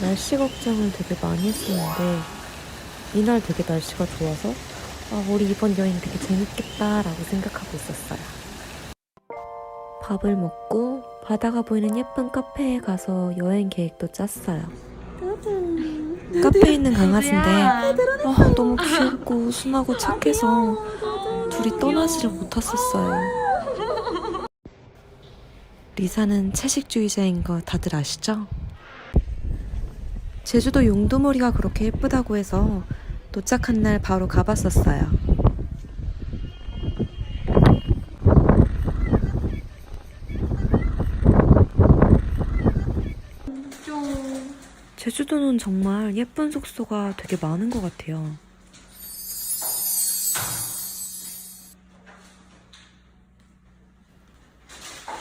날씨 걱정을 되게 많이 했었는데 이날 되게 날씨가 좋아서 아, 우리 이번 여행 되게 재밌겠다라고 생각하고 있었어요. 밥을 먹고 바다가 보이는 예쁜 카페에 가서 여행 계획도 짰어요. 카페에 있는 강아지인데 아, 너무 귀엽고 순하고 착해서 둘이 떠나지를 못했었어요. 리사는 채식주의자인 거 다들 아시죠? 제주도 용두머리가 그렇게 예쁘다고 해서 도착한 날 바로 가봤었어요. 제주도는 정말 예쁜 숙소가 되게 많은 것 같아요.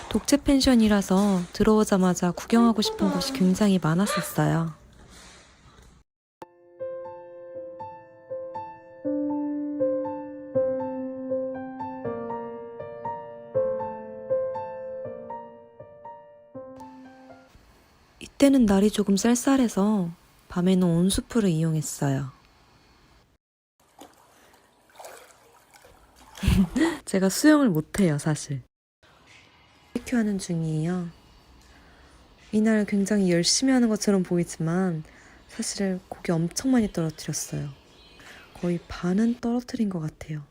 독채 펜션이라서 들어오자마자 구경하고 싶은 곳이 굉장히 많았었어요. 이때는 날이 조금 쌀쌀해서 밤에는 온수풀을 이용했어요. 제가 수영을 못해요, 사실. 큐하는 중이에요. 이날 굉장히 열심히 하는 것처럼 보이지만 사실 고기 엄청 많이 떨어뜨렸어요. 거의 반은 떨어뜨린 것 같아요.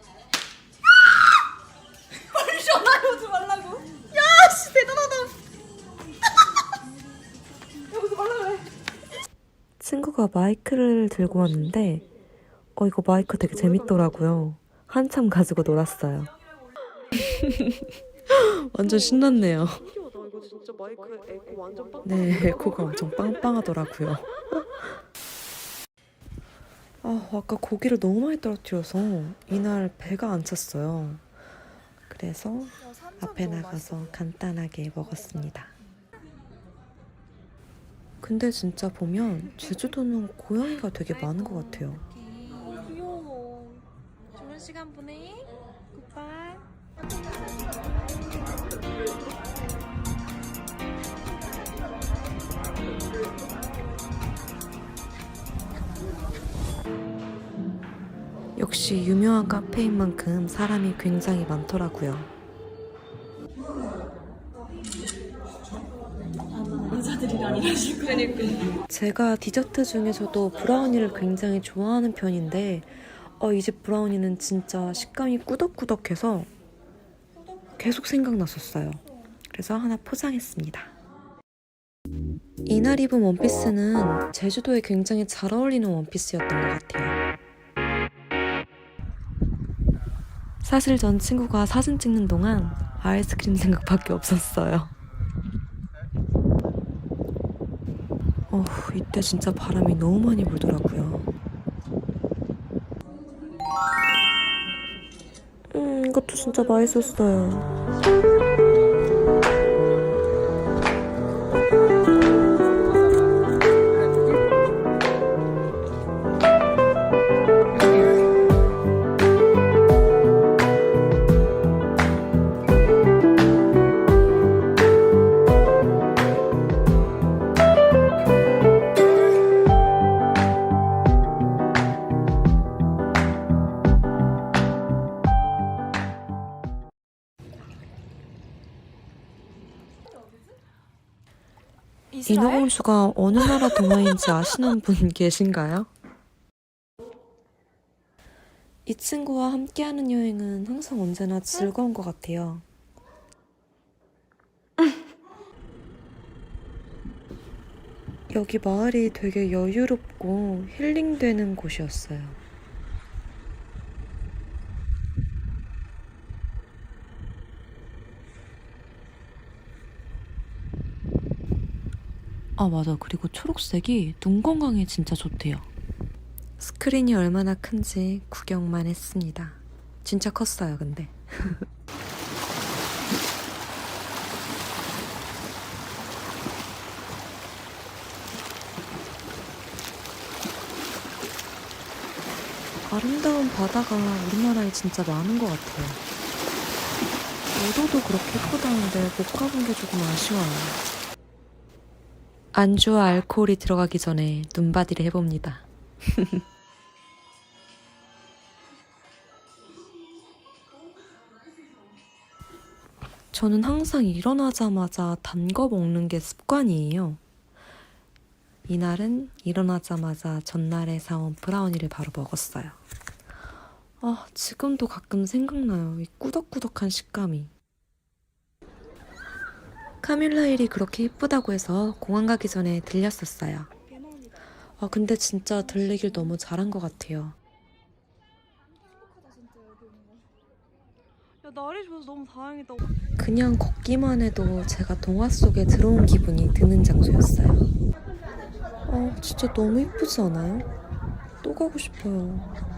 전화해오지 말라고. 야, 씨 대단하다. 친구가 마이크를 들고 왔는데 어 이거 마이크 되게 재밌더라고요. 한참 가지고 놀았어요. 완전 신났네요. 네, 에코가 엄청 빵빵하더라고요. 아, 아까 고기를 너무 많이 떨어뜨려서 이날 배가 안 찼어요. 그래서 앞에 나가서 간단하게 먹었습니다. 근데 진짜 보면 제주도는 고양이가 되게 많은 것 같아요. 귀여워. 좋은 시간 보내. 굿바이. 역시 유명한 카페인 만큼 사람이 굉장히 많더라고요. 거니까. 제가 디저트 중에서도 브라우니를 굉장히 좋아하는 편인데 어, 이 집 브라우니는 진짜 식감이 꾸덕꾸덕해서 계속 생각났었어요. 그래서 하나 포장했습니다. 이날 입은 원피스는 제주도에 굉장히 잘 어울리는 원피스였던 것 같아요. 사실 전 친구가 사진 찍는 동안 아이스크림 생각밖에 없었어요. 어, 이때 진짜 바람이 너무 많이 불더라고요. 음, 이것도 진짜 맛있었어요. 인어공주가 어느 나라 동화인지 아시는 분 계신가요? 이 친구와 함께하는 여행은 항상 언제나 즐거운 것 같아요. 여기 마을이 되게 여유롭고 힐링되는 곳이었어요. 아, 맞아. 그리고 초록색이 눈 건강에 진짜 좋대요. 스크린이 얼마나 큰지 구경만 했습니다. 진짜 컸어요, 근데. 아름다운 바다가 우리나라에 진짜 많은 것 같아요. 오도도 그렇게 예쁘다는데 못 가본 게 조금 아쉬워요. 안주와 알코올이 들어가기 전에 눈바디를 해봅니다. 저는 항상 일어나자마자 단 거 먹는 게 습관이에요. 이날은 일어나자마자 전날에 사온 브라우니를 바로 먹었어요. 아, 지금도 가끔 생각나요. 이 꾸덕꾸덕한 식감이. 카밀라 일이 그렇게 예쁘다고 해서 공항 가기 전에 들렸었어요. 아, 근데 진짜 들리길 너무 잘한 것 같아요. 그냥 걷기만 해도 제가 동화 속에 들어온 기분이 드는 장소였어요. 아, 진짜 너무 예쁘지 않아요? 또 가고 싶어요.